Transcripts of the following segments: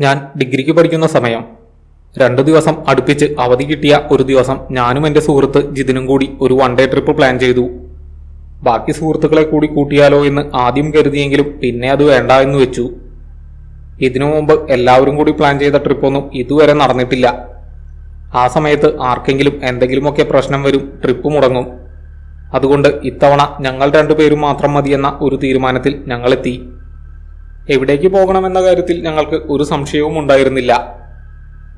ഞാൻ ഡിഗ്രിക്ക് പഠിക്കുന്ന സമയം. രണ്ടു ദിവസം അടുപ്പിച്ച് അവധി കിട്ടിയ ഒരു ദിവസം ഞാനും എന്റെ സുഹൃത്ത് ജിതിനും കൂടി ഒരു വൺ ഡേ ട്രിപ്പ് പ്ലാൻ ചെയ്തു. ബാക്കി സുഹൃത്തുക്കളെ കൂടി കൂട്ടിയാലോ എന്ന് ആദ്യം കരുതിയെങ്കിലും പിന്നെ അത് വേണ്ട എന്ന് വെച്ചു. ഇതിനു മുമ്പ് എല്ലാവരും കൂടി പ്ലാൻ ചെയ്ത ട്രിപ്പൊന്നും ഇതുവരെ നടന്നിട്ടില്ല. ആ സമയത്ത് ആർക്കെങ്കിലും എന്തെങ്കിലുമൊക്കെ പ്രശ്നം വരും ട്രിപ്പ് മുടങ്ങും. അതുകൊണ്ട് ഇത്തവണ ഞങ്ങൾ രണ്ടുപേരും മാത്രം മതിയെന്ന ഒരു തീരുമാനത്തിൽ ഞങ്ങളെത്തി എവിടേക്ക് പോകണമെന്ന കാര്യത്തിൽ ഞങ്ങൾക്ക് ഒരു സംശയവും ഉണ്ടായിരുന്നില്ല.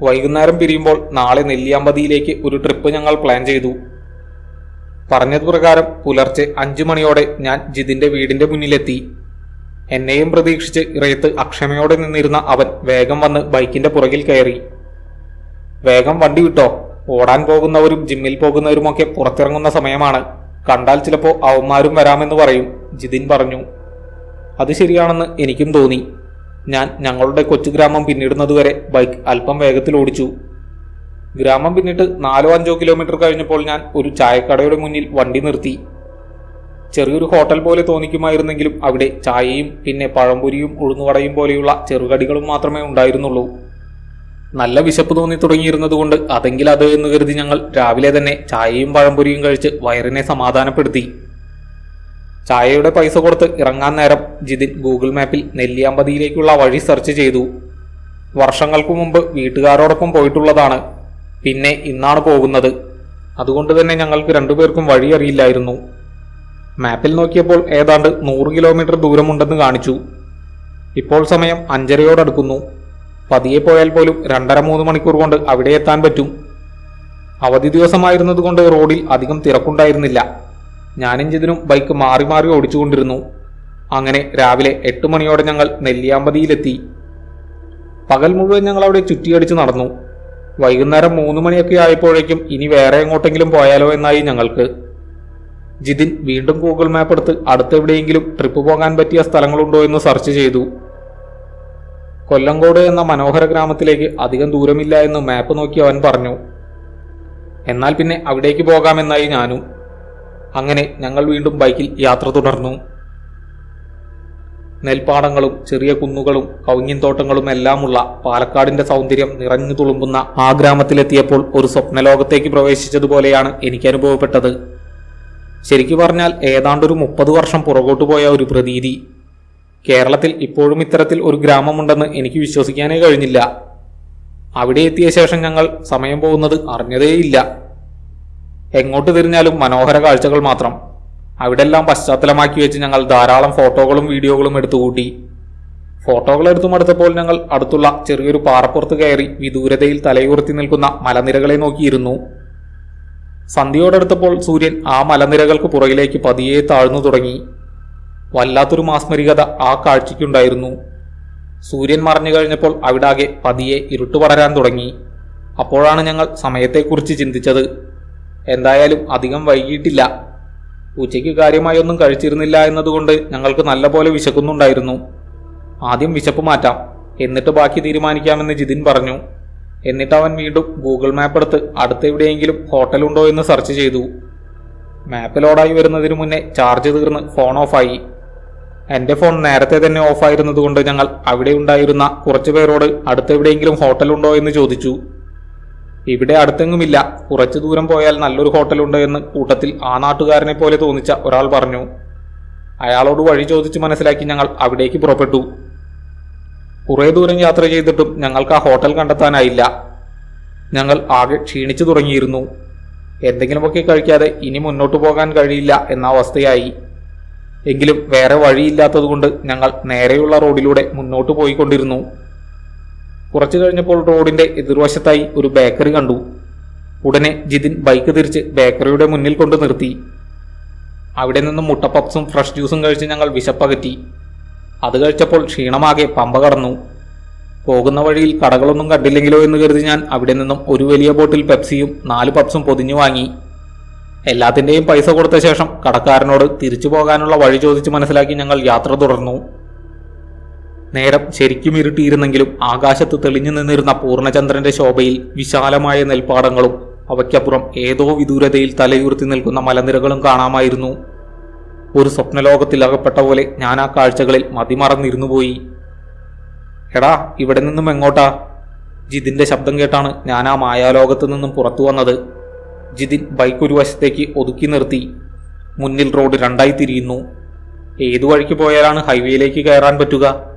വൈകുന്നേരം പിരിയുമ്പോൾ നാളെ നെല്ലിയാമ്പതിയിലേക്ക് ഒരു ട്രിപ്പ് ഞങ്ങൾ പ്ലാൻ ചെയ്തു. പറഞ്ഞത് പ്രകാരം പുലർച്ചെ അഞ്ചു മണിയോടെ ഞാൻ ജിതിന്റെ വീടിന്റെ മുന്നിലെത്തി. എന്നെയും പ്രതീക്ഷിച്ച് ഇറയത്ത് അക്ഷമയോടെ നിന്നിരുന്ന അവൻ വേഗം വന്ന് ബൈക്കിന്റെ പുറകിൽ കയറി. വേഗം വണ്ടി വിട്ടോ? ഓടാൻ പോകുന്നവരും ജിമ്മിൽ പോകുന്നവരുമൊക്കെ പുറത്തിറങ്ങുന്ന സമയമാണ്. കണ്ടാൽ ചിലപ്പോൾ അവന്മാരും വരാമെന്ന് പറയും ജിതിൻ പറഞ്ഞു. അത് ശരിയാണെന്ന് എനിക്കും തോന്നി. ഞാൻ ഞങ്ങളുടെ കൊച്ചു ഗ്രാമം പിന്നിടുന്നതുവരെ ബൈക്ക് അല്പം വേഗത്തിൽ ഓടിച്ചു. ഗ്രാമം പിന്നിട്ട് നാലോ അഞ്ചോ കിലോമീറ്റർ കഴിഞ്ഞപ്പോൾ ഞാൻ ഒരു ചായക്കടയുടെ മുന്നിൽ വണ്ടി നിർത്തി. ചെറിയൊരു ഹോട്ടൽ പോലെ തോന്നിക്കുമായിരുന്നെങ്കിലും അവിടെ ചായയും പിന്നെ പഴംപൊരിയും ഉഴുന്നുവടയും പോലെയുള്ള ചെറുകടികളും മാത്രമേ ഉണ്ടായിരുന്നുള്ളൂ. നല്ല വിശപ്പ് തോന്നി തുടങ്ങിയിരുന്നതുകൊണ്ട് അതെങ്കിൽ അത് എന്ന് കരുതി ഞങ്ങൾ രാവിലെ തന്നെ ചായയും പഴംപൊരിയും കഴിച്ച് വയറിനെ സമാധാനപ്പെടുത്തി. ചായയുടെ പൈസ കൊടുത്ത് ഇറങ്ങാൻ നേരം ജിതിൻ ഗൂഗിൾ മാപ്പിൽ നെല്ലിയാമ്പതിയിലേക്കുള്ള വഴി സെർച്ച് ചെയ്തു. വർഷങ്ങൾക്ക് മുമ്പ് വീട്ടുകാരോടൊപ്പം പോയിട്ടുള്ളതാണ്. പിന്നെ ഇന്നാണ് പോകുന്നത്. അതുകൊണ്ട് തന്നെ ഞങ്ങൾക്ക് രണ്ടുപേർക്കും വഴി അറിയില്ലായിരുന്നു. മാപ്പിൽ നോക്കിയപ്പോൾ ഏതാണ്ട് നൂറ് കിലോമീറ്റർ ദൂരമുണ്ടെന്ന് കാണിച്ചു. ഇപ്പോൾ സമയം അഞ്ചരയോടടുക്കുന്നു. പതിയെ പോയാൽ പോലും രണ്ടര മൂന്ന് മണിക്കൂർ കൊണ്ട് അവിടെ എത്താൻ പറ്റും. അവധി ദിവസമായിരുന്നതുകൊണ്ട് റോഡിൽ അധികം തിരക്കുണ്ടായിരുന്നില്ല. ഞാനും ജിതിനും ബൈക്ക് മാറി മാറി ഓടിച്ചുകൊണ്ടിരുന്നു. അങ്ങനെ രാവിലെ എട്ട് മണിയോടെ ഞങ്ങൾ നെല്ലിയാമ്പതിയിലെത്തി. പകൽ മുഴുവൻ ഞങ്ങൾ അവിടെ ചുറ്റിയടിച്ച് നടന്നു. വൈകുന്നേരം മൂന്ന് മണിയൊക്കെ ആയപ്പോഴേക്കും ഇനി വേറെ എങ്ങോട്ടെങ്കിലും പോയാലോ എന്നായി ഞങ്ങൾക്ക്. ജിതിൻ വീണ്ടും ഗൂഗിൾ മാപ്പ് എടുത്ത് അടുത്തെവിടെയെങ്കിലും ട്രിപ്പ് പോകാൻ പറ്റിയ സ്ഥലങ്ങളുണ്ടോ എന്ന് സെർച്ച് ചെയ്തു. കൊല്ലങ്കോട് എന്ന മനോഹര ഗ്രാമത്തിലേക്ക് അധികം ദൂരമില്ല എന്ന് മാപ്പ് നോക്കി അവൻ പറഞ്ഞു. എന്നാൽ പിന്നെ അവിടേക്ക് പോകാമെന്നായി ഞാനും. അങ്ങനെ ഞങ്ങൾ വീണ്ടും ബൈക്കിൽ യാത്ര തുടർന്നു. നെൽപ്പാടങ്ങളും ചെറിയ കുന്നുകളും കവുങ്ങിൻതോട്ടങ്ങളും എല്ലാമുള്ള പാലക്കാടിന്റെ സൗന്ദര്യം നിറഞ്ഞു തുളുമ്പുന്ന ആ ഗ്രാമത്തിലെത്തിയപ്പോൾ ഒരു സ്വപ്നലോകത്തേക്ക് പ്രവേശിച്ചതുപോലെയാണ് എനിക്ക് അനുഭവപ്പെട്ടത്. ശരിക്കു പറഞ്ഞാൽ ഏതാണ്ടൊരു മുപ്പത് വർഷം പുറകോട്ടു പോയ ഒരു പ്രതീതി. കേരളത്തിൽ ഇപ്പോഴും ഇത്തരത്തിൽ ഒരു ഗ്രാമമുണ്ടെന്ന് എനിക്ക് വിശ്വസിക്കാനേ കഴിഞ്ഞില്ല. അവിടെ എത്തിയ ശേഷം ഞങ്ങൾ സമയം പോകുന്നത് അറിഞ്ഞതേയില്ല. എങ്ങോട്ട് തിരിഞ്ഞാലും മനോഹര കാഴ്ചകൾ മാത്രം. അവിടെല്ലാം പശ്ചാത്തലമാക്കി വെച്ച് ഞങ്ങൾ ധാരാളം ഫോട്ടോകളും വീഡിയോകളും എടുത്തു കൂട്ടി. ഫോട്ടോകൾ എടുത്തു മടുത്തപ്പോൾ ഞങ്ങൾ അടുത്തുള്ള ചെറിയൊരു പാറപ്പുറത്ത് കയറി വിദൂരതയിൽ തലയുയർത്തി നിൽക്കുന്ന മലനിരകളെ നോക്കിയിരുന്നു. സന്ധ്യയോടടുത്തപ്പോൾ സൂര്യൻ ആ മലനിരകൾക്ക് പുറകിലേക്ക് പതിയെ താഴ്ന്നു തുടങ്ങി. വല്ലാത്തൊരു മാസ്മരികത ആ കാഴ്ചയ്ക്കുണ്ടായിരുന്നു. സൂര്യൻ മറഞ്ഞു കഴിഞ്ഞപ്പോൾ അവിടാകെ പതിയെ ഇരുട്ട് പടരാൻ തുടങ്ങി. അപ്പോഴാണ് ഞങ്ങൾ സമയത്തെക്കുറിച്ച് ചിന്തിച്ചത്. എന്തായാലും അധികം വൈകിയിട്ടില്ല. ഉച്ചയ്ക്ക് കാര്യമായൊന്നും കഴിച്ചിരുന്നില്ല എന്നതുകൊണ്ട് ഞങ്ങൾക്ക് നല്ലപോലെ വിശക്കുന്നുണ്ടായിരുന്നു. ആദ്യം വിശപ്പ് മാറ്റാം. എന്നിട്ട് ബാക്കി തീരുമാനിക്കാമെന്ന് ജിതിൻ പറഞ്ഞു. എന്നിട്ട് അവൻ വീണ്ടും ഗൂഗിൾ മാപ്പ് എടുത്ത് അടുത്തെവിടെയെങ്കിലും ഹോട്ടലുണ്ടോ എന്ന് സെർച്ച് ചെയ്തു. മാപ്പ് ലോഡായി വരുന്നതിന് മുന്നേ ചാർജ് തീർന്ന് ഫോൺ ഓഫായി. എന്റെ ഫോൺ നേരത്തെ തന്നെ ഓഫായിരുന്നതുകൊണ്ട് ഞങ്ങൾ അവിടെ ഉണ്ടായിരുന്ന കുറച്ചു പേരോട് അടുത്തെവിടെയെങ്കിലും ഹോട്ടലുണ്ടോ എന്ന് ചോദിച്ചു. ഇവിടെ അടുത്തെങ്ങുമില്ല. കുറച്ചു ദൂരം പോയാൽ നല്ലൊരു ഹോട്ടലുണ്ട് എന്ന് കൂട്ടത്തിൽ ആ നാട്ടുകാരനെ പോലെ തോന്നിച്ച ഒരാൾ പറഞ്ഞു. അയാളോട് വഴി ചോദിച്ച് മനസ്സിലാക്കി ഞങ്ങൾ അവിടേക്ക് പുറപ്പെട്ടു. കുറേ ദൂരം യാത്ര ചെയ്തിട്ടും ഞങ്ങൾക്ക് ആ ഹോട്ടൽ കണ്ടെത്താനായില്ല. ഞങ്ങൾ ആകെ ക്ഷീണിച്ചു തുടങ്ങിയിരുന്നു. എന്തെങ്കിലുമൊക്കെ കഴിക്കാതെ ഇനി മുന്നോട്ട് പോകാൻ കഴിയില്ല എന്ന അവസ്ഥയായി. എങ്കിലും വേറെ വഴിയില്ലാത്തതുകൊണ്ട് ഞങ്ങൾ നേരെയുള്ള റോഡിലൂടെ മുന്നോട്ട് പോയിക്കൊണ്ടിരുന്നു. കുറച്ചു കഴിഞ്ഞപ്പോൾ റോഡിന്റെ എതിർവശത്തായി ഒരു ബേക്കറി കണ്ടു. ഉടനെ ജിതിൻ ബൈക്ക് തിരിച്ച് ബേക്കറിയുടെ മുന്നിൽ കൊണ്ട് നിർത്തി. അവിടെ നിന്നും മുട്ടപ്പപ്സും ഫ്രഷ് ജ്യൂസും കഴിച്ച് ഞങ്ങൾ വിശപ്പകറ്റി. അത് കഴിച്ചപ്പോൾ ക്ഷീണമാകെ പമ്പ കടന്നു. പോകുന്ന വഴിയിൽ കടകളൊന്നും കണ്ടില്ലെങ്കിലോ എന്ന് കരുതി ഞാൻ അവിടെ നിന്നും ഒരു വലിയ ബോട്ടിൽ പെപ്സിയും നാല് പപ്സും പൊതിഞ്ഞു വാങ്ങി. എല്ലാത്തിന്റെയും പൈസ കൊടുത്ത ശേഷം കടക്കാരനോട് തിരിച്ചു പോകാനുള്ള വഴി ചോദിച്ച് മനസ്സിലാക്കി ഞങ്ങൾ യാത്ര തുടർന്നു. നേരം ശരിക്കും ഇരുട്ടിയിരുന്നെങ്കിലും ആകാശത്ത് തെളിഞ്ഞു നിന്നിരുന്ന പൂർണചന്ദ്രന്റെ ശോഭയിൽ വിശാലമായ നെൽപ്പാടങ്ങളും അവയ്ക്കപ്പുറം ഏതോ വിദൂരതയിൽ തലയുർത്തി നിൽക്കുന്ന മലനിരകളും കാണാമായിരുന്നു. ഒരു സ്വപ്നലോകത്തിൽ അകപ്പെട്ട പോലെ ഞാൻ ആ കാഴ്ചകളിൽ മതിമറന്നിരുന്നു പോയി. എടാ ഇവിടെ നിന്നും എങ്ങോട്ടാ? ജിതിന്റെ ശബ്ദം കേട്ടാണ് ഞാൻ ആ മായാലോകത്ത് നിന്നും പുറത്തു വന്നത്. ജിതിൻ ബൈക്ക് ഒരു വശത്തേക്ക് ഒതുക്കി നിർത്തി. മുന്നിൽ റോഡ് രണ്ടായി തിരിയുന്നു. ഏതു വഴിക്ക് പോയാലാണ് ഹൈവേയിലേക്ക് കയറാൻ പറ്റുക?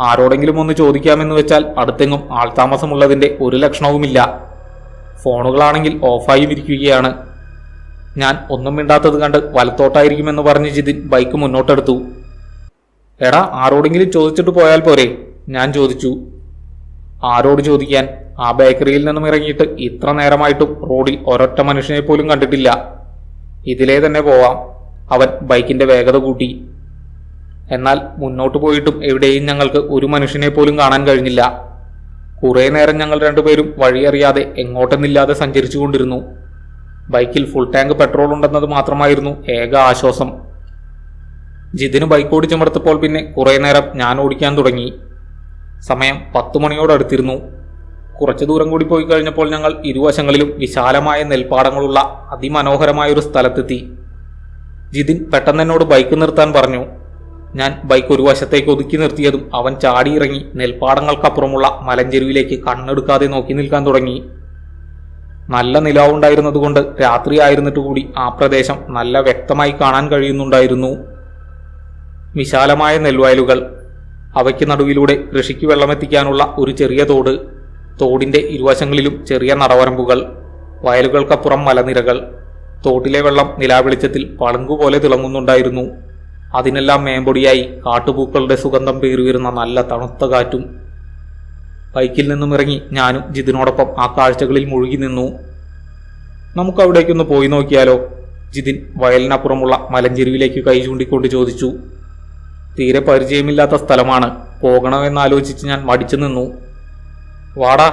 ആരോടെങ്കിലും ഒന്ന് ചോദിക്കാമെന്ന് വെച്ചാൽ അടുത്തെങ്ങും ആൾതാമസമുള്ളതിന്റെ ഒരു ലക്ഷണവുമില്ല. ഫോണുകളാണെങ്കിൽ ഓഫായി ഇരിക്കുകയാണ്. ഞാൻ ഒന്നും മിണ്ടാത്തത് കണ്ട് വലത്തോട്ടായിരിക്കുമെന്ന് പറഞ്ഞ് ജിതിൻ ബൈക്ക് മുന്നോട്ടെടുത്തു. എടാ ആരോടെങ്കിലും ചോദിച്ചിട്ട് പോയാൽ പോരെ ഞാൻ ചോദിച്ചു. ആരോട് ചോദിക്കാൻ? ആ ബേക്കറിയിൽ നിന്നും ഇറങ്ങിയിട്ട് ഇത്ര നേരമായിട്ടും റോഡിൽ ഒരൊറ്റ മനുഷ്യനെ പോലും കണ്ടിട്ടില്ല. ഇതിലേ തന്നെ പോവാം. അവൻ ബൈക്കിന്റെ വേഗത കൂട്ടി. എന്നാൽ മുന്നോട്ട് പോയിട്ടും എവിടെയും ഞങ്ങൾക്ക് ഒരു മനുഷ്യനെ പോലും കാണാൻ കഴിഞ്ഞില്ല. കുറേ നേരം ഞങ്ങൾ രണ്ടുപേരും വഴിയറിയാതെ എങ്ങോട്ടെന്നില്ലാതെ സഞ്ചരിച്ചു കൊണ്ടിരുന്നു. ബൈക്കിൽ ഫുൾ ടാങ്ക് പെട്രോൾ ഉണ്ടെന്നത് മാത്രമായിരുന്നു ഏക ആശ്വാസം. ജിതിന് ബൈക്ക് ഓടിച്ചമർത്തപ്പോൾ പിന്നെ കുറേ നേരം ഞാൻ ഓടിക്കാൻ തുടങ്ങി. സമയം പത്തു മണിയോടടുത്തിരുന്നു. കുറച്ചു ദൂരം കൂടി പോയി കഴിഞ്ഞപ്പോൾ ഞങ്ങൾ ഇരുവശങ്ങളിലും വിശാലമായ നെൽപ്പാടങ്ങളുള്ള അതിമനോഹരമായ ഒരു സ്ഥലത്തെത്തി. ജിതിൻ പെട്ടെന്ന് എന്നോട് ബൈക്ക് നിർത്താൻ പറഞ്ഞു. ഞാൻ ബൈക്ക് ഒരു വശത്തേക്ക് ഒതുക്കി നിർത്തിയതും അവൻ ചാടിയിറങ്ങി നെൽപ്പാടങ്ങൾക്കപ്പുറമുള്ള മലഞ്ചെരുവിലേക്ക് കണ്ണെടുക്കാതെ നോക്കി നിൽക്കാൻ തുടങ്ങി. നല്ല നിലാവുണ്ടായിരുന്നതുകൊണ്ട് രാത്രി ആയിരുന്നിട്ട് കൂടി ആ പ്രദേശം നല്ല വ്യക്തമായി കാണാൻ കഴിയുന്നുണ്ടായിരുന്നു. വിശാലമായ നെൽവയലുകൾ അവയ്ക്ക് നടുവിലൂടെ കൃഷിക്ക് വെള്ളമെത്തിക്കാനുള്ള ഒരു ചെറിയ തോട് തോടിന്റെ ഇരുവശങ്ങളിലും ചെറിയ നടവരമ്പുകൾ വയലുകൾക്കപ്പുറം മലനിരകൾ തോട്ടിലെ വെള്ളം നിലാവെളിച്ചത്തിൽ പളുങ്കുപോലെ തിളങ്ങുന്നുണ്ടായിരുന്നു. അതിനെല്ലാം മേമ്പൊടിയായി കാട്ടുപൂക്കളുടെ സുഗന്ധം പേറിവരുന്ന നല്ല തണുത്ത കാറ്റും. ബൈക്കിൽ നിന്നും ഇറങ്ങി ഞാനും ജിതിനോടൊപ്പം ആ കാഴ്ചകളിൽ മുഴുകി നിന്നു. നമുക്ക് അവിടേക്കൊന്ന് പോയി നോക്കിയാലോ? ജിതിൻ വയലിനപ്പുറമുള്ള മലഞ്ചെരുവിലേക്ക് കൈ ചൂണ്ടിക്കൊണ്ട് ചോദിച്ചു. തീരെ പരിചയമില്ലാത്ത സ്ഥലമാണ്. പോകണമെന്നാലോചിച്ച് ഞാൻ മടിച്ചു നിന്നു. വാടാ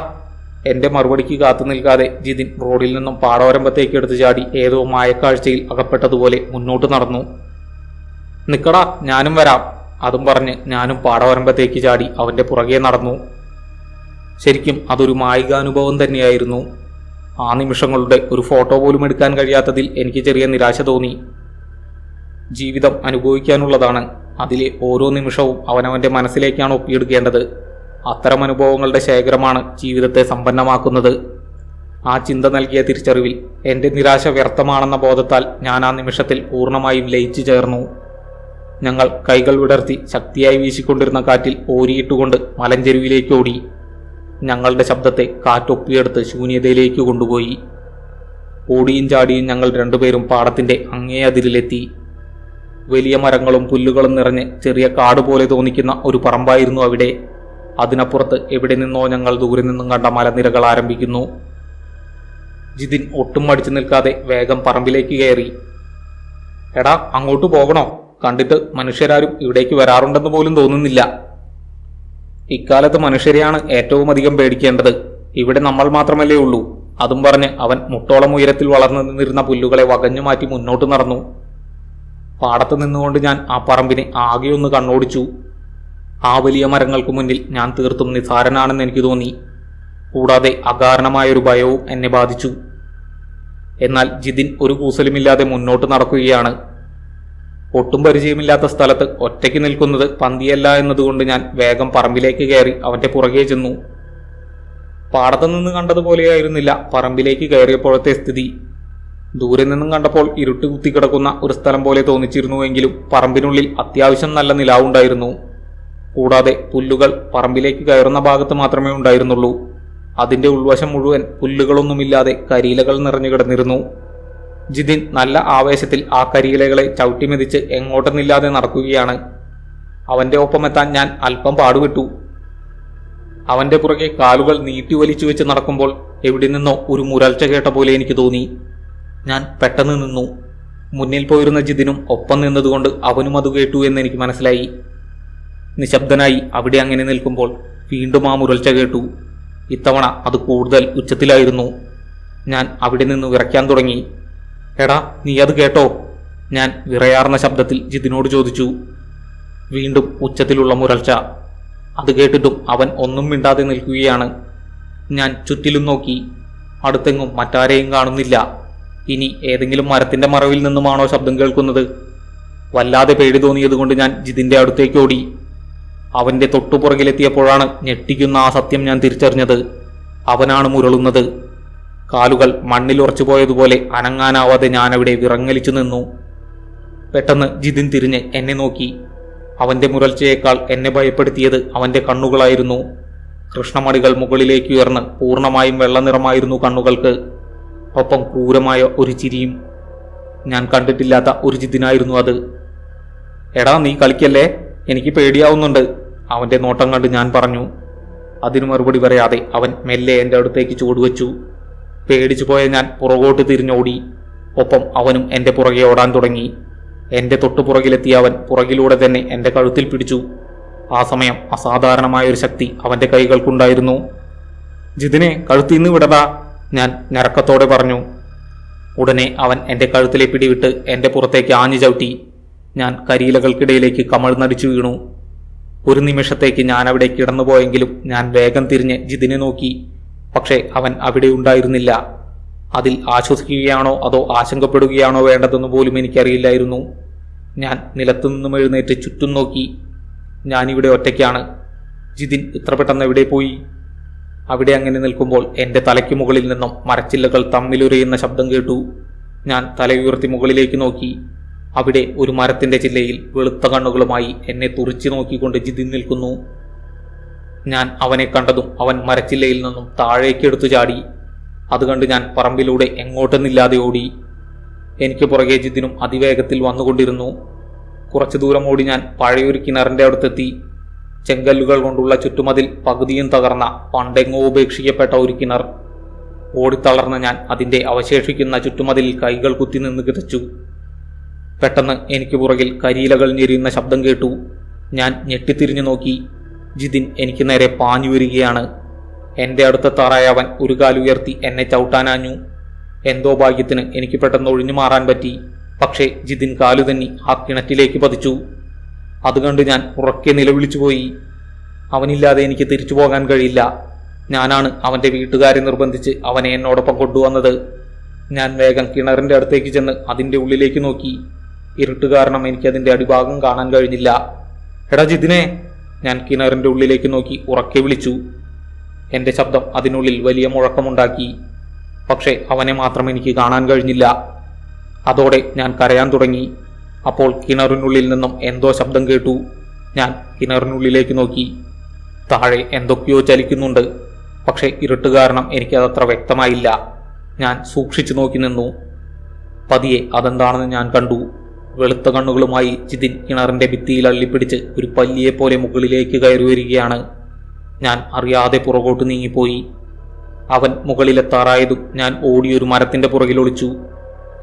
എന്റെ മറുപടിക്ക് കാത്തു നിൽക്കാതെ ജിതിൻ റോഡിൽ നിന്നും പാടവരമ്പത്തേക്ക് എടുത്തു ചാടി ഏതോ മായക്കാഴ്ചയിൽ അകപ്പെട്ടതുപോലെ മുന്നോട്ട് നടന്നു. നിക്കടാ ഞാനും വരാം. അതും പറഞ്ഞ് ഞാനും പാടവരമ്പത്തേക്ക് ചാടി അവന്റെ പുറകെ നടന്നു. ശരിക്കും അതൊരു മായികാനുഭവം തന്നെയായിരുന്നു. ആ നിമിഷങ്ങളുടെ ഒരു ഫോട്ടോ പോലും എടുക്കാൻ കഴിയാത്തതിൽ എനിക്ക് ചെറിയ നിരാശ തോന്നി. ജീവിതം അനുഭവിക്കാനുള്ളതാണ്. അതിലെ ഓരോ നിമിഷവും അവനവന്റെ മനസ്സിലേക്കാണ് ഒപ്പിയെടുക്കേണ്ടത്. അത്തരം അനുഭവങ്ങളുടെ ശേഖരമാണ് ജീവിതത്തെ സമ്പന്നമാക്കുന്നത്. ആ ചിന്ത നൽകിയ തിരിച്ചറിവിൽ എന്റെ നിരാശ വ്യർത്ഥമാണെന്ന ബോധത്താൽ ഞാൻ ആ നിമിഷത്തിൽ പൂർണമായും ലയിച്ചു ചേർന്നു. ഞങ്ങൾ കൈകൾ വിടർത്തി ശക്തിയായി വീശിക്കൊണ്ടിരുന്ന കാറ്റിൽ ഓരിയിട്ടുകൊണ്ട് മലഞ്ചെരുവിലേക്ക് ഓടി. ഞങ്ങളുടെ ശബ്ദത്തെ കാറ്റൊപ്പിയെടുത്ത് ശൂന്യതയിലേക്ക് കൊണ്ടുപോയി. ഓടിയും ചാടിയും ഞങ്ങൾ രണ്ടുപേരും പാടത്തിന്റെ അങ്ങേ അതിരിലെത്തി. വലിയ മരങ്ങളും പുല്ലുകളും നിറഞ്ഞ് ചെറിയ കാട് പോലെ തോന്നിക്കുന്ന ഒരു പറമ്പായിരുന്നു അവിടെ. അതിനപ്പുറത്ത് എവിടെ നിന്നോ ഞങ്ങൾ ദൂരെ നിന്നും കണ്ട മലനിരകൾ ആരംഭിക്കുന്നു. ജിതിൻ ഒട്ടും മടിച്ചു നിൽക്കാതെ വേഗം പറമ്പിലേക്ക് കയറി. എടാ അങ്ങോട്ട് പോകണോ? കണ്ടിട്ട് മനുഷ്യരാരും ഇവിടേക്ക് വരാറുണ്ടെന്ന് പോലും തോന്നുന്നില്ല. ഇക്കാലത്ത് മനുഷ്യരെയാണ് ഏറ്റവും അധികം പേടിക്കേണ്ടത്. ഇവിടെ നമ്മൾ മാത്രമല്ലേ ഉള്ളൂ. അതും പറഞ്ഞ് അവൻ മുട്ടോളം ഉയരത്തിൽ വളർന്നു നിന്നിരുന്ന പുല്ലുകളെ വകഞ്ഞു മാറ്റി മുന്നോട്ട് നടന്നു. പാടത്ത് നിന്നുകൊണ്ട് ഞാൻ ആ പറമ്പിനെ ആകെ ഒന്ന് കണ്ണോടിച്ചു. ആ വലിയ മരങ്ങൾക്ക് മുന്നിൽ ഞാൻ തീർത്തും നിസാരനാണെന്ന് എനിക്ക് തോന്നി. കൂടാതെ അകാരണമായൊരു ഭയവും എന്നെ ബാധിച്ചു. എന്നാൽ ജിതിൻ ഒരു കൂസലുമില്ലാതെ മുന്നോട്ട് നടക്കുകയാണ്. ഒട്ടും പരിചയമില്ലാത്ത സ്ഥലത്ത് ഒറ്റയ്ക്ക് നിൽക്കുന്നത് പന്തിയല്ല എന്നതുകൊണ്ട് ഞാൻ വേഗം പറമ്പിലേക്ക് കയറി അവന്റെ പുറകെ ചെന്നു. പാടത്തു നിന്ന് കണ്ടതുപോലെയായിരുന്നില്ല പറമ്പിലേക്ക് കയറിയപ്പോഴത്തെ സ്ഥിതി. ദൂരെ നിന്നും കണ്ടപ്പോൾ ഇരുട്ട് കുത്തിക്കിടക്കുന്ന ഒരു സ്ഥലം പോലെ തോന്നിച്ചിരുന്നുവെങ്കിലും പറമ്പിനുള്ളിൽ അത്യാവശ്യം നല്ല നിലാവുണ്ടായിരുന്നു കൂടാതെ പുല്ലുകൾ പറമ്പിലേക്ക് കയറുന്ന ഭാഗത്ത് മാത്രമേ ഉണ്ടായിരുന്നുള്ളൂ. അതിന്റെ ഉൾവശം മുഴുവൻ പുല്ലുകളൊന്നുമില്ലാതെ കരിയിലകൾ നിറഞ്ഞു കിടന്നിരുന്നു. ജിതിൻ നല്ല ആവേശത്തിൽ ആ കരിയിലകളെ ചവിട്ടിമെതിച്ച് എങ്ങോട്ടെന്നില്ലാതെ നടക്കുകയാണ്. അവന്റെ ഒപ്പമെത്താൻ ഞാൻ അല്പം പാടുവിട്ടു അവന്റെ പുറകെ കാലുകൾ നീട്ടി വലിച്ചു വെച്ച് നടക്കുമ്പോൾ എവിടെ നിന്നോ ഒരു മുരൾച്ച കേട്ട പോലെ എനിക്ക് തോന്നി. ഞാൻ പെട്ടെന്ന് നിന്നു. മുന്നിൽ പോയിരുന്ന ജിതിനും ഒപ്പം നിന്നതുകൊണ്ട് അവനും അത് കേട്ടു എന്ന് എനിക്ക് മനസ്സിലായി. നിശബ്ദനായി അവിടെ അങ്ങനെ നിൽക്കുമ്പോൾ വീണ്ടും ആ മുരൾച്ച കേട്ടു. ഇത്തവണ അത് കൂടുതൽ ഉച്ചത്തിലായിരുന്നു. ഞാൻ അവിടെ നിന്ന് വിറയ്ക്കാൻ തുടങ്ങി. എടാ നീ അത് കേട്ടോ. ഞാൻ വിറയാർന്ന ശബ്ദത്തിൽ ജിതിനോട് ചോദിച്ചു. വീണ്ടും ഉച്ചത്തിലുള്ള മുരൾച്ച. അത് കേട്ടിട്ടും അവൻ ഒന്നും മിണ്ടാതെ നിൽക്കുകയാണ്. ഞാൻ ചുറ്റിലും നോക്കി. അടുത്തെങ്ങും മറ്റാരെയും കാണുന്നില്ല. ഇനി ഏതെങ്കിലും മരത്തിന്റെ മറവിൽ നിന്നുമാണോ ശബ്ദം കേൾക്കുന്നത്? വല്ലാതെ പേടി തോന്നിയതുകൊണ്ട് ഞാൻ ജിതിന്റെ അടുത്തേക്ക് ഓടി. അവന്റെ തൊട്ടുപുറകിലെത്തിയപ്പോഴാണ് ഞെട്ടിക്കുന്ന ആ സത്യം ഞാൻ തിരിച്ചറിഞ്ഞത്. അവനാണ് മുരളുന്നത്. കാലുകൾ മണ്ണിൽ ഉറച്ചുപോയതുപോലെ അനങ്ങാനാവാതെ ഞാനവിടെ വിറങ്ങലിച്ചു നിന്നു. പെട്ടെന്ന് ജിതിൻ തിരിഞ്ഞ് എന്നെ നോക്കി. അവന്റെ മുരൾച്ചയേക്കാൾ എന്നെ ഭയപ്പെടുത്തിയത് അവന്റെ കണ്ണുകളായിരുന്നു. കൃഷ്ണമണികൾ മുകളിലേക്ക് ഉയർന്ന് പൂർണമായും വെള്ളനിറമായിരുന്നു കണ്ണുകൾക്ക്. ഒപ്പം ക്രൂരമായ ഒരു ചിരിയും. ഞാൻ കണ്ടിട്ടില്ലാത്ത ഒരു ജിതിനായിരുന്നു അത്. എടാ നീ കളിക്കല്ലേ? എനിക്ക് പേടിയാവുന്നുണ്ട് അവന്റെ നോട്ടം കണ്ട് ഞാൻ പറഞ്ഞു. അതിനു മറുപടി പറയാതെ അവൻ മെല്ലെ എന്റെ അടുത്തേക്ക് ചുവടുവെച്ചു. പേടിച്ചു പോയ ഞാൻ പുറകോട്ട് തിരിഞ്ഞോടി. ഒപ്പം അവനും എന്റെ പുറകെ ഓടാൻ തുടങ്ങി. എന്റെ തൊട്ടു പുറകിലെത്തിയ അവൻ പുറകിലൂടെ തന്നെ എന്റെ കഴുത്തിൽ പിടിച്ചു. ആ സമയം അസാധാരണമായ ഒരു ശക്തി അവന്റെ കൈകൾക്കുണ്ടായിരുന്നു. ജിതിനെ കഴുത്തിൽ നിന്ന് വിടടാ ഞാൻ ഞരക്കത്തോടെ പറഞ്ഞു. ഉടനെ അവൻ എന്റെ കഴുത്തിലെ പിടിവിട്ട് എന്റെ പുറത്തേക്ക് ആഞ്ഞു ചവിട്ടി. ഞാൻ കരിയിലകൾക്കിടയിലേക്ക് കമഴ്ന്നടിച്ചു വീണു. ഒരു നിമിഷത്തേക്ക് ഞാൻ അവിടെ കിടന്നുപോയെങ്കിലും ഞാൻ വേഗം തിരിഞ്ഞ് ജിതിനെ നോക്കി. പക്ഷേ അവൻ അവിടെ ഉണ്ടായിരുന്നില്ല. അതിൽ ആശ്വസിക്കുകയാണോ അതോ ആശങ്കപ്പെടുകയാണോ വേണ്ടതെന്ന് പോലും എനിക്കറിയില്ലായിരുന്നു. ഞാൻ നിലത്തു നിന്നും എഴുന്നേറ്റ് ചുറ്റും നോക്കി. ഞാനിവിടെ ഒറ്റയ്ക്കാണ്. ജിതിൻ ഇത്ര പെട്ടെന്ന് എവിടെ പോയി? അവിടെ അങ്ങനെ നിൽക്കുമ്പോൾ എന്റെ തലയ്ക്ക് മുകളിൽ നിന്നും മരച്ചില്ലകൾ തമ്മിലുരയുന്ന ശബ്ദം കേട്ടു. ഞാൻ തലയുയർത്തി മുകളിലേക്ക് നോക്കി. അവിടെ ഒരു മരത്തിന്റെ ചില്ലയിൽ വെളുത്ത കണ്ണുകളുമായി എന്നെ തുറിച്ചു നോക്കിക്കൊണ്ട് ജിതിൻ നിൽക്കുന്നു. ഞാൻ അവനെ കണ്ടതും അവൻ മരച്ചില്ലയിൽ നിന്നും താഴേക്ക് എടുത്തു ചാടി. അത് ഞാൻ പറമ്പിലൂടെ എങ്ങോട്ടെന്നില്ലാതെ ഓടി. എനിക്ക് പുറകെ ജിതിനും അതിവേഗത്തിൽ വന്നുകൊണ്ടിരുന്നു. കുറച്ചു ദൂരം ഓടി ഞാൻ പഴയൊരു കിണറിന്റെ അടുത്തെത്തി. ചെങ്കല്ലുകൾ കൊണ്ടുള്ള ചുറ്റുമതിൽ പകുതിയും തകർന്ന പണ്ടെങ്ങോ ഉപേക്ഷിക്കപ്പെട്ട ഒരു കിണർ. ഓടിത്തളർന്ന ഞാൻ അതിന്റെ അവശേഷിക്കുന്ന ചുറ്റുമതിൽ കൈകൾ കുത്തി നിന്ന് കിതച്ചു. പെട്ടെന്ന് എനിക്ക് പുറകിൽ കരിയിലകൾ ഞെരിയുന്ന ശബ്ദം കേട്ടു. ഞാൻ ഞെട്ടിത്തിരിഞ്ഞു നോക്കി. ജിതിൻ എനിക്ക് നേരെ പാഞ്ഞു വരികയാണ്. എന്റെ അടുത്ത താറായ അവൻ ഒരു കാലുയർത്തി എന്നെ ചവിട്ടാനാഞ്ഞു. എന്തോ ഭാഗ്യത്തിന് എനിക്ക് പെട്ടെന്ന് ഒഴിഞ്ഞു മാറാൻ പറ്റി. പക്ഷേ ജിതിൻ കാലു തന്നി ആ കിണറ്റിലേക്ക് പതിച്ചു. അതുകണ്ട് ഞാൻ ഉറക്കെ നിലവിളിച്ചു പോയി. അവനില്ലാതെ എനിക്ക് തിരിച്ചു പോകാൻ കഴിയില്ല. ഞാനാണ് അവന്റെ വീട്ടുകാരെ നിർബന്ധിച്ച് അവനെ എന്നോടൊപ്പം കൊണ്ടുവന്നത്. ഞാൻ വേഗം കിണറിന്റെ അടുത്തേക്ക് ചെന്ന് അതിന്റെ ഉള്ളിലേക്ക് നോക്കി. ഇരുട്ട് കാരണം എനിക്കതിന്റെ അടിഭാഗം കാണാൻ കഴിഞ്ഞില്ല. എടാ ജിതിനെ ഞാൻ കിണറിന്റെ ഉള്ളിലേക്ക് നോക്കി ഉറക്കെ വിളിച്ചു. എന്റെ ശബ്ദം അതിനുള്ളിൽ വലിയ മുഴക്കമുണ്ടാക്കി. പക്ഷേ അവനെ മാത്രം എനിക്ക് കാണാൻ കഴിഞ്ഞില്ല. അതോടെ ഞാൻ കരയാൻ തുടങ്ങി. അപ്പോൾ കിണറിനുള്ളിൽ നിന്നും എന്തോ ശബ്ദം കേട്ടു. ഞാൻ കിണറിനുള്ളിലേക്ക് നോക്കി. താഴെ എന്തൊക്കെയോ ചലിക്കുന്നുണ്ട്. പക്ഷേ ഇരുട്ട് കാരണം എനിക്കതത്ര വ്യക്തമായില്ല. ഞാൻ സൂക്ഷിച്ചു നോക്കി നിന്നു. പതിയെ അതെന്താണെന്ന് ഞാൻ കണ്ടു. വെളുത്ത കണ്ണുകളുമായി ജിതിൻ കിണറിന്റെ ഭിത്തിയിൽ അള്ളിപ്പിടിച്ച് ഒരു പല്ലിയെ പോലെ മുകളിലേക്ക് കയറി വരികയാണ്. ഞാൻ അറിയാതെ പുറകോട്ട് നീങ്ങിപ്പോയി. അവൻ മുകളിലെത്താറായതും ഞാൻ ഓടിയൊരു മരത്തിന്റെ പുറകിൽ ഒളിച്ചു.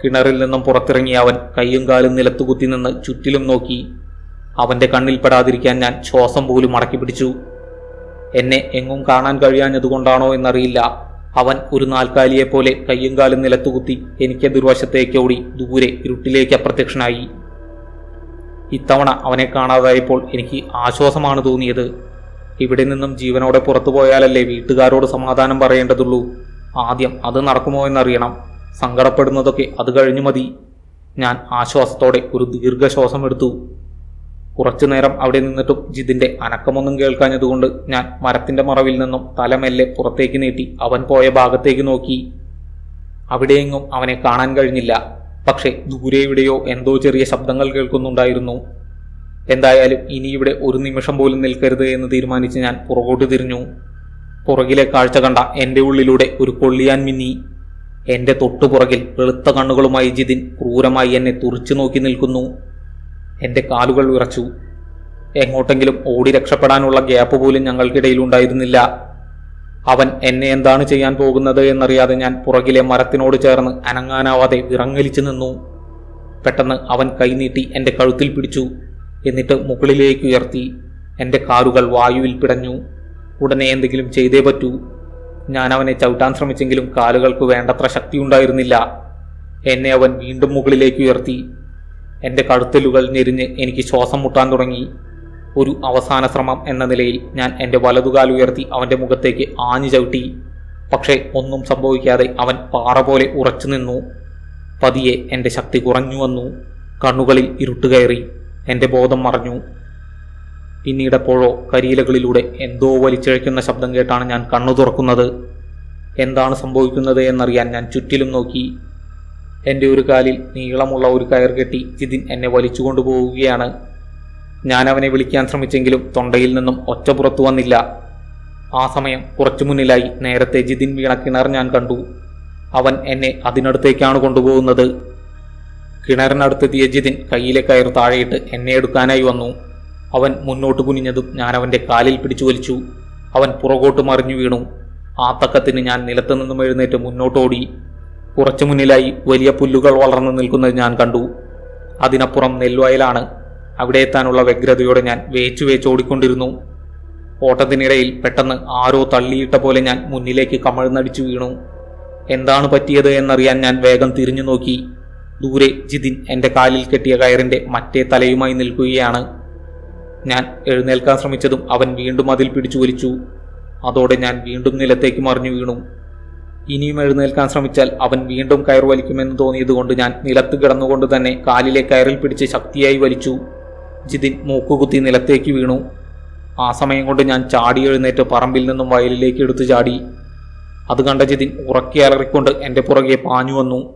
കിണറിൽ നിന്നും പുറത്തിറങ്ങിയ അവൻ കയ്യും കാലും നിലത്തു കുത്തി നിന്ന് ചുറ്റിലും നോക്കി. അവന്റെ കണ്ണിൽപ്പെടാതിരിക്കാൻ ഞാൻ ശ്വാസം പോലും മടക്കി പിടിച്ചു. എന്നെ എങ്ങും കാണാൻ കഴിയാഞ്ഞതുകൊണ്ടാണോ എന്നറിയില്ല. അവൻ ഒരു നാൽക്കാലിയെ പോലെ കയ്യും കാലും നിലത്തുകുത്തി എനിക്കെതിർവശത്തേക്ക് ഓടി ദൂരെ ഇരുട്ടിലേക്ക് അപ്രത്യക്ഷനായി. ഇത്തവണ അവനെ കാണാതായപ്പോൾ എനിക്ക് ആശ്വാസമാണ് തോന്നിയത്. ഇവിടെ നിന്നും ജീവനോടെ പുറത്തു പോയാലല്ലേ വീട്ടുകാരോട് സമാധാനം പറയേണ്ടതുള്ളൂ? ആദ്യം അത് നടക്കുമോ എന്നറിയണം. സങ്കടപ്പെടുന്നതൊക്കെ അത് കഴിഞ്ഞു മതി. ഞാൻ ആശ്വാസത്തോടെ ഒരു ദീർഘശ്വാസം എടുത്തു. കുറച്ചു നേരം അവിടെ നിന്നിട്ടും ജിതിന്റെ അനക്കമൊന്നും കേൾക്കാഞ്ഞതുകൊണ്ട് ഞാൻ മരത്തിന്റെ മറവിൽ നിന്നും തലമെല്ലെ പുറത്തേക്ക് നീട്ടി അവൻ പോയ ഭാഗത്തേക്ക് നോക്കി. അവിടെയെങ്ങും അവനെ കാണാൻ കഴിഞ്ഞില്ല. പക്ഷെ ദൂരെ എവിടെയോ എന്തോ ചെറിയ ശബ്ദങ്ങൾ കേൾക്കുന്നുണ്ടായിരുന്നു. എന്തായാലും ഇനി ഇവിടെ ഒരു നിമിഷം പോലും നിൽക്കരുത് എന്ന് തീരുമാനിച്ച് ഞാൻ പുറകോട്ട് തിരിഞ്ഞു. പുറകിലെ കാഴ്ച കണ്ട എന്റെ ഉള്ളിലൂടെ ഒരു കൊള്ളിയാൻ മിന്നി. എന്റെ തൊട്ടുപുറകിൽ വെളുത്ത കണ്ണുകളുമായി ജിതിൻ ക്രൂരമായി എന്നെ തുറിച്ചു നോക്കി നിൽക്കുന്നു. എന്റെ കാലുകൾ വിറച്ചു എങ്ങോട്ടെങ്കിലും ഓടി രക്ഷപ്പെടാനുള്ള ഗ്യാപ്പ് പോലും ഞങ്ങൾക്കിടയിൽ ഉണ്ടായിരുന്നില്ല. അവൻ എന്നെ എന്താണ് ചെയ്യാൻ പോകുന്നത് എന്നറിയാതെ ഞാൻ പുറകിലെ മരത്തിനോട് ചേർന്ന് അനങ്ങാനാവാതെ വിറങ്ങലിച്ചു നിന്നു. പെട്ടെന്ന് അവൻ കൈനീട്ടി എന്റെ കഴുത്തിൽ പിടിച്ചു. എന്നിട്ട് മുകളിലേക്ക് ഉയർത്തി. എന്റെ കാലുകൾ വായുവിൽ പിടഞ്ഞു. ഉടനെ എന്തെങ്കിലും ചെയ്തേ പറ്റൂ. ഞാൻ അവനെ ചവിട്ടാൻ ശ്രമിച്ചെങ്കിലും കാലുകൾക്ക് വേണ്ടത്ര ശക്തി ഉണ്ടായിരുന്നില്ല എന്നെ അവൻ വീണ്ടും മുകളിലേക്ക് ഉയർത്തി. എന്റെ കഴുത്തലുകൾ ഞെരിഞ്ഞ് എനിക്ക് ശ്വാസം മുട്ടാൻ തുടങ്ങി. ഒരു അവസാന ശ്രമം എന്ന നിലയിൽ ഞാൻ എന്റെ വലതുകാൽ ഉയർത്തി അവന്റെ മുഖത്തേക്ക് ആഞ്ഞു ചവിട്ടി. പക്ഷേ ഒന്നും സംഭവിക്കാതെ അവൻ പാറ പോലെ ഉറച്ചു നിന്നു. പതിയെ എന്റെ ശക്തി കുറഞ്ഞു വന്നു. കണ്ണുകളിൽ ഇരുട്ട് കയറി. എന്റെ ബോധം മറഞ്ഞു. പിന്നീടെപ്പോഴോ കരിയിലകളിലൂടെ എന്തോ വലിച്ചഴയ്ക്കുന്ന ശബ്ദം കേട്ടാണ് ഞാൻ കണ്ണു തുറക്കുന്നത്. എന്താണ് സംഭവിക്കുന്നത് എന്നറിയാൻ ഞാൻ ചുറ്റിലും നോക്കി. എന്റെ ഒരു കാലിൽ നീളമുള്ള ഒരു കയർ കെട്ടി ജിതിൻ എന്നെ വലിച്ചു കൊണ്ടുപോവുകയാണ്. ഞാൻ അവനെ വിളിക്കാൻ ശ്രമിച്ചെങ്കിലും തൊണ്ടയിൽ നിന്നും ഒച്ച പുറത്തു വന്നില്ല. ആ സമയം കുറച്ചു മുന്നിലായി നേരത്തെ ജിതിൻ വീണ കിണർ ഞാൻ കണ്ടു. അവൻ എന്നെ അതിനടുത്തേക്കാണ് കൊണ്ടുപോകുന്നത്. കിണറിനടുത്തെത്തിയ ജിതിൻ കയ്യിലെ കയർ താഴെയിട്ട് എന്നെ എടുക്കാനായി വന്നു. അവൻ മുന്നോട്ട് കുനിഞ്ഞതും ഞാൻ അവന്റെ കാലിൽ പിടിച്ചു വലിച്ചു. അവൻ പുറകോട്ട് മറിഞ്ഞു വീണു. ആ തക്കത്തിന് ഞാൻ നിലത്തു നിന്നും എഴുന്നേറ്റ് മുന്നോട്ടോടി. കുറച്ചു മുന്നിലായി വലിയ പുല്ലുകൾ വളർന്നു നിൽക്കുന്നത് ഞാൻ കണ്ടു. അതിനപ്പുറം നെൽവയലാണ്. അവിടെ എത്താനുള്ള വ്യഗ്രതയോടെ ഞാൻ വേച്ചു വേച്ച് ഓടിക്കൊണ്ടിരുന്നു. ഓട്ടത്തിനിടയിൽ പെട്ടെന്ന് ആരോ തള്ളിയിട്ട പോലെ ഞാൻ മുന്നിലേക്ക് കമഴ്ന്നടിച്ചു വീണു. എന്താണ് പറ്റിയത് എന്നറിയാൻ ഞാൻ വേഗം തിരിഞ്ഞു നോക്കി. ദൂരെ ജിതിൻ എന്റെ കാലിൽ കെട്ടിയ കയറിന്റെ മറ്റേ തലയുമായി നിൽക്കുകയാണ്. ഞാൻ എഴുന്നേൽക്കാൻ ശ്രമിച്ചതും അവൻ വീണ്ടും അതിൽ പിടിച്ചു വലിച്ചു അതോടെ ഞാൻ വീണ്ടും നിലത്തേക്ക് മറിഞ്ഞു വീണു. ഇനിയും എഴുന്നേൽക്കാൻ ശ്രമിച്ചാൽ അവൻ വീണ്ടും കയർ വലിക്കുമെന്ന് തോന്നിയതുകൊണ്ട് ഞാൻ നിലത്ത് കിടന്നുകൊണ്ട് തന്നെ കാലിലെ കയറിൽ പിടിച്ച് ശക്തിയായി വലിച്ചു. ജിതിൻ മൂക്കുകുത്തി നിലത്തേക്ക് വീണു. ആ സമയം കൊണ്ട് ഞാൻ ചാടി എഴുന്നേറ്റ് പറമ്പിൽ നിന്നും വയലിലേക്ക് എടുത്തു ചാടി. അത് കണ്ട ജിതിൻ ഉറക്കി അലറിക്കൊണ്ട് എന്റെ പുറകെ പാഞ്ഞു വന്നു.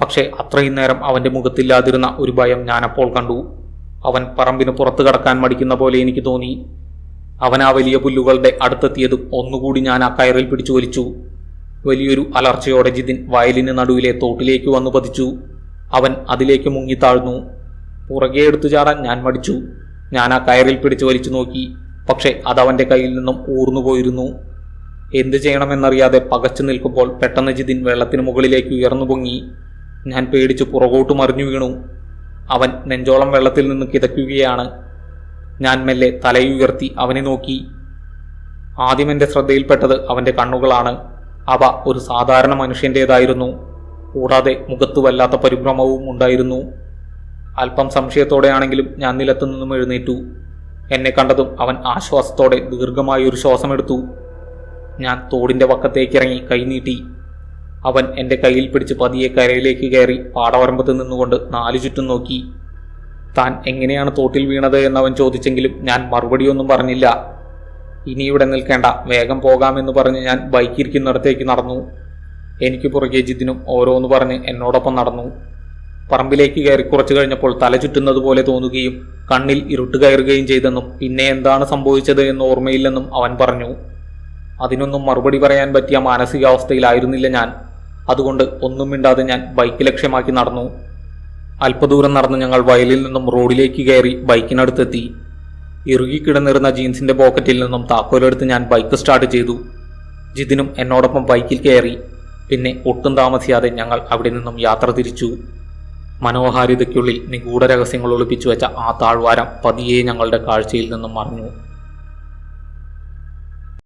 പക്ഷേ അത്രയും നേരം അവന്റെ മുഖത്തില്ലാതിരുന്ന ഒരു ഭയം ഞാനപ്പോൾ കണ്ടു. അവൻ പറമ്പിന് പുറത്തു കടക്കാൻ മടിക്കുന്ന പോലെ എനിക്ക് തോന്നി. അവൻ ആ വലിയ പുല്ലുകളുടെ അടുത്തെത്തിയതും ഒന്നുകൂടി ഞാൻ ആ കയറിൽ പിടിച്ചു വലിച്ചു. വലിയൊരു അലർച്ചയോടെ ജിതിൻ വയലിന് നടുവിലെ തോട്ടിലേക്ക് വന്നു പതിച്ചു. അവൻ അതിലേക്ക് മുങ്ങിത്താഴ്ന്നു പുറകെ എടുത്തു ചാടാൻ ഞാൻ മടിച്ചു. ഞാൻ ആ കയറിൽ പിടിച്ചു വലിച്ചു നോക്കി. പക്ഷേ അതവന്റെ കയ്യിൽ നിന്നും ഊർന്നു പോയിരുന്നു. എന്തു ചെയ്യണമെന്നറിയാതെ പകച്ചു നിൽക്കുമ്പോൾ പെട്ടെന്ന് ജിതിൻ വെള്ളത്തിന് മുകളിലേക്ക് ഉയർന്നു പൊങ്ങി. ഞാൻ പേടിച്ച് പുറകോട്ട് മറിഞ്ഞു വീണു. അവൻ നെഞ്ചോളം വെള്ളത്തിൽ നിന്ന് കിതയ്ക്കുകയാണ്. ഞാൻ മെല്ലെ തലയുയർത്തി അവനെ നോക്കി. ആദ്യം എന്റെ ശ്രദ്ധയിൽപ്പെട്ടത് അവന്റെ കണ്ണുകളാണ്. അവ ഒരു സാധാരണ മനുഷ്യന്റേതായിരുന്നു കൂടാതെ മുഖത്ത് വല്ലാത്ത പരിഭ്രമവും ഉണ്ടായിരുന്നു. അല്പം സംശയത്തോടെയാണെങ്കിലും ഞാൻ നിലത്തു നിന്നും എഴുന്നേറ്റു. എന്നെ കണ്ടതും അവൻ ആശ്വാസത്തോടെ ദീർഘമായ ഒരു ശ്വാസമെടുത്തു. ഞാൻ തോടിന്റെ വക്കത്തേക്കിറങ്ങി കൈനീട്ടി അവൻ എന്റെ കയ്യിൽ പിടിച്ച് പതിയെ കരയിലേക്ക് കയറി പാടവരമ്പത്ത് നിന്നുകൊണ്ട് നാലു ചുറ്റും നോക്കി. താൻ എങ്ങനെയാണ് തോട്ടിൽ വീണത് എന്നവൻ ചോദിച്ചെങ്കിലും ഞാൻ മറുപടിയൊന്നും പറഞ്ഞില്ല. ഇനി ഇവിടെ നിൽക്കേണ്ട. വേഗം പോകാമെന്ന് പറഞ്ഞ് ഞാൻ ബൈക്കിരിക്കുന്നിടത്തേക്ക് നടന്നു. എനിക്ക് പുറകെ ജിതിനും ഓരോന്ന് പറഞ്ഞ് എന്നോടൊപ്പം നടന്നു. പറമ്പിലേക്ക് കയറി കുറച്ചു കഴിഞ്ഞപ്പോൾ തല ചുറ്റുന്നത് പോലെ തോന്നുകയും കണ്ണിൽ ഇരുട്ട് കയറുകയും ചെയ്തെന്നും പിന്നെ എന്താണ് സംഭവിച്ചത് എന്ന് ഓർമ്മയില്ലെന്നും അവൻ പറഞ്ഞു. അതിനൊന്നും മറുപടി പറയാൻ പറ്റിയ മാനസികാവസ്ഥയിലായിരുന്നില്ല ഞാൻ. അതുകൊണ്ട് ഒന്നും മിണ്ടാതെ ഞാൻ ബൈക്ക് ലക്ഷ്യമാക്കി നടന്നു. അല്പദൂരം നടന്ന് ഞങ്ങൾ വയലിൽ നിന്നും റോഡിലേക്ക് കയറി ബൈക്കിനടുത്തെത്തി ഇറുകിക്കിടന്നിരുന്ന ജീൻസിന്റെ പോക്കറ്റിൽ നിന്നും താക്കോലെടുത്ത് ഞാൻ ബൈക്ക് സ്റ്റാർട്ട് ചെയ്തു. ജിതിനും എന്നോടൊപ്പം ബൈക്കിൽ കയറി. പിന്നെ ഒട്ടും താമസിയാതെ ഞങ്ങൾ അവിടെ നിന്നും യാത്ര തിരിച്ചു. മനോഹാരിതയ്ക്കുള്ളിൽ നിഗൂഢ രഹസ്യങ്ങൾ ഒളിപ്പിച്ചു വെച്ച ആ താഴ്വാരം പതിയെ ഞങ്ങളുടെ കാഴ്ചയിൽ നിന്നും മറഞ്ഞു.